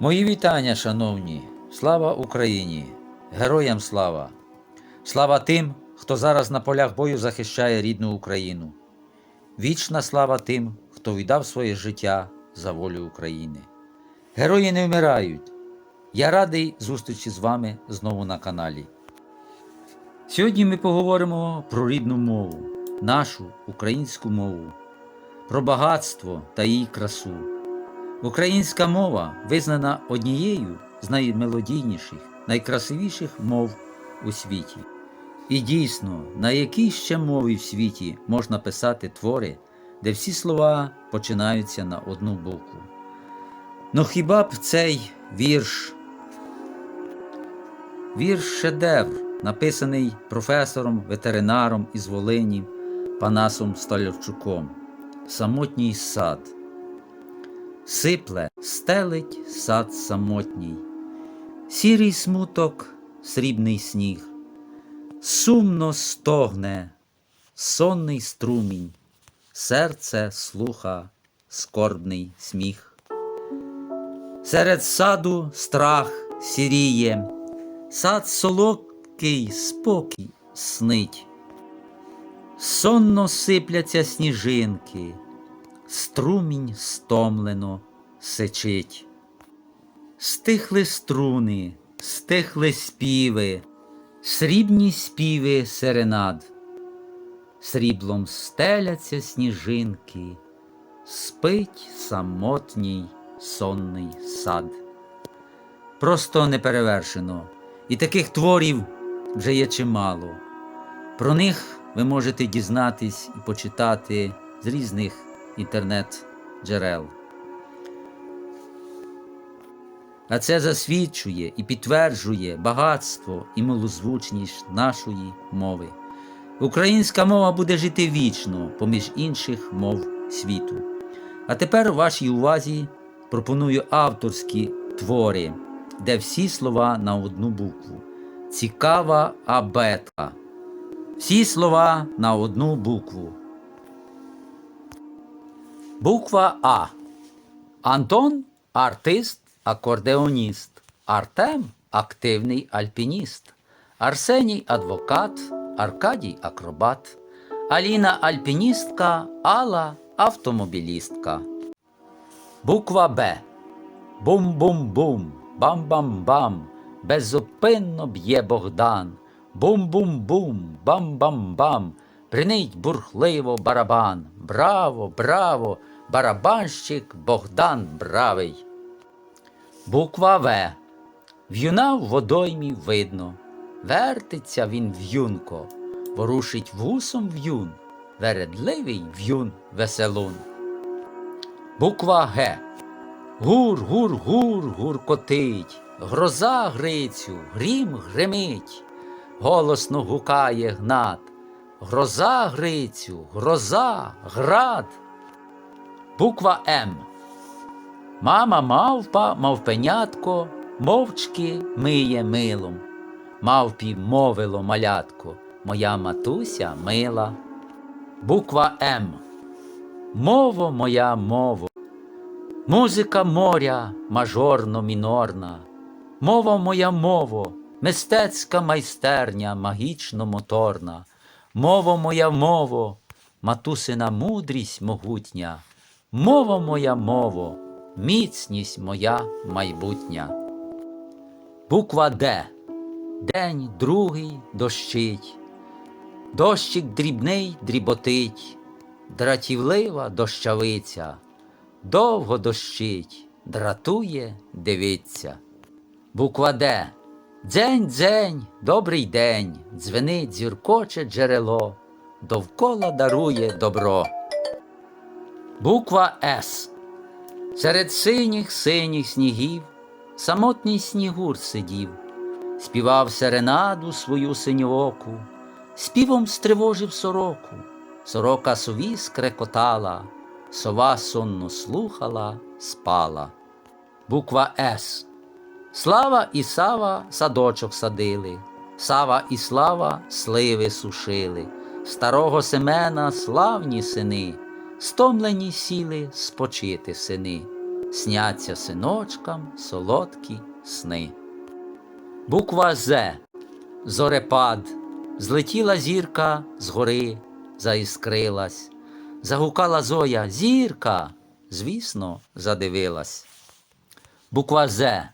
Мої вітання, шановні! Слава Україні! Героям слава! Слава тим, хто зараз на полях бою захищає рідну Україну. Вічна слава тим, хто віддав своє життя за волю України. Герої не вмирають. Я радий зустрічі з вами знову на каналі. Сьогодні ми поговоримо про рідну мову, нашу українську мову, про багатство та її красу. Українська мова визнана однією з наймелодійніших, найкрасивіших мов у світі. І дійсно, на якій ще мові в світі можна писати твори, де всі слова починаються на одну букву. Ну хіба б цей вірш, вірш шедевр, написаний професором, ветеринаром із Волині Панасом Столярчуком, Самотній сад. Сипле, стелить сад самотній, сірий смуток, срібний сніг, сумно стогне, сонний струмінь, серце слуха, скорбний сміх. Серед саду страх сіріє, сад солодкий спокій снить, сонно сипляться сніжинки струмінь стомлено сечить. Стихли струни, стихли співи, срібні співи серенад, сріблом стеляться сніжинки, спить самотній сонний сад. Просто неперевершено, і таких творів вже є чимало. Про них ви можете дізнатись і почитати з різних інтернет-джерел. А це засвідчує і підтверджує багатство і милозвучність нашої мови. Українська мова буде жити вічно поміж інших мов світу. А тепер у вашій увазі пропоную авторські твори, де всі слова на одну букву. Цікава абетка. Всі слова на одну букву. Буква А. Антон артист, акордеоніст. Артем активний альпініст. Арсеній адвокат, Аркадій акробат. Аліна альпіністка, Алла автомобілістка. Буква Б. Бум-бум-бум, бам-бам-бам. Беззупинно б'є Богдан. Бум-бум-бум, бам-бам-бам. Принить бурхливо барабан. Браво, браво, барабанщик Богдан бравий. Буква В. В'юна в водоймі видно. Вертиться він в'юнко, ворушить вусом в'юн, вередливий в'юн веселун. Буква Г. Гур, гур, гур, гуркотить, гроза грицю, грім гремить, голосно гукає гнат. Гроза Грицю, гроза, град. Буква М. Мама мавпа, мавпенятко, мовчки миє милом. Мавпі мовило малятко, моя матуся мила. Буква М. Мово моя мово. Музика моря мажорно мінорна. Мова моя мово, мистецька майстерня магічно моторна. Мово моя мово, матусина мудрість могутня, мова моя мово, міцність моя майбутня. Буква Д. День другий дощить, дощик дрібний дріботить, дратівлива дощавиця, довго дощить, дратує дивиться. Буква Д. Дзень, дзень, добрий день, дзвенить зіркоче джерело, довкола дарує добро. Буква С. Серед синіх синіх снігів самотній снігур сидів, співав серенаду свою синьооку, співом стривожив сороку, сорока сові скрекотала, сова сонно слухала, спала. Буква С. Слава і Сава садочок садили, Сава і слава сливи сушили, старого Семена славні сини, стомлені сіли спочити сини. сняться синочкам солодкі сни. Буква З. Зорепад. Злетіла зірка з гори, заіскрилась. Загукала Зоя Зірка. Звісно, задивилась. Буква З.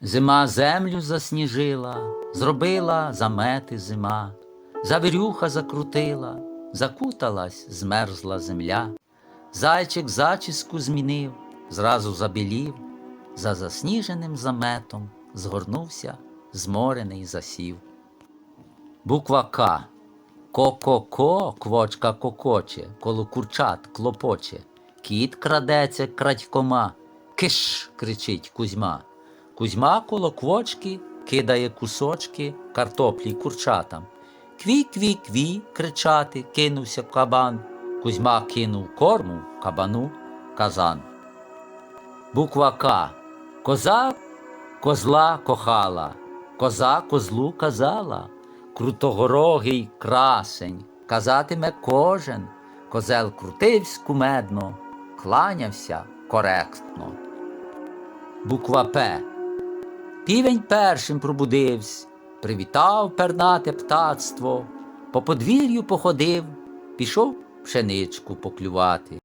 Зима землю засніжила, зробила замети зима, завірюха закрутила, закуталась, змерзла земля. Зайчик зачіску змінив, зразу забілів, за засніженим заметом згорнувся, зморений засів. Буква К. Ко-ко-ко, квочка кокоче, коло курчат клопоче. Кіт крадеться крадькома. Киш. кричить Кузьма. Кузьма коло квочки кидає кусочки картоплі курчатам. Кві-кві-кві кричати кинувся кабан. Кузьма кинув корму кабану казан. Буква К. Коза козла кохала, коза козлу казала, крутогорогий красень, казатиме кожен, козел крутивсь кумедно, кланявся коректно. Буква П. Півень першим пробудився, привітав пернате птацтво, по подвір'ю походив, пішов пшеничку поклювати.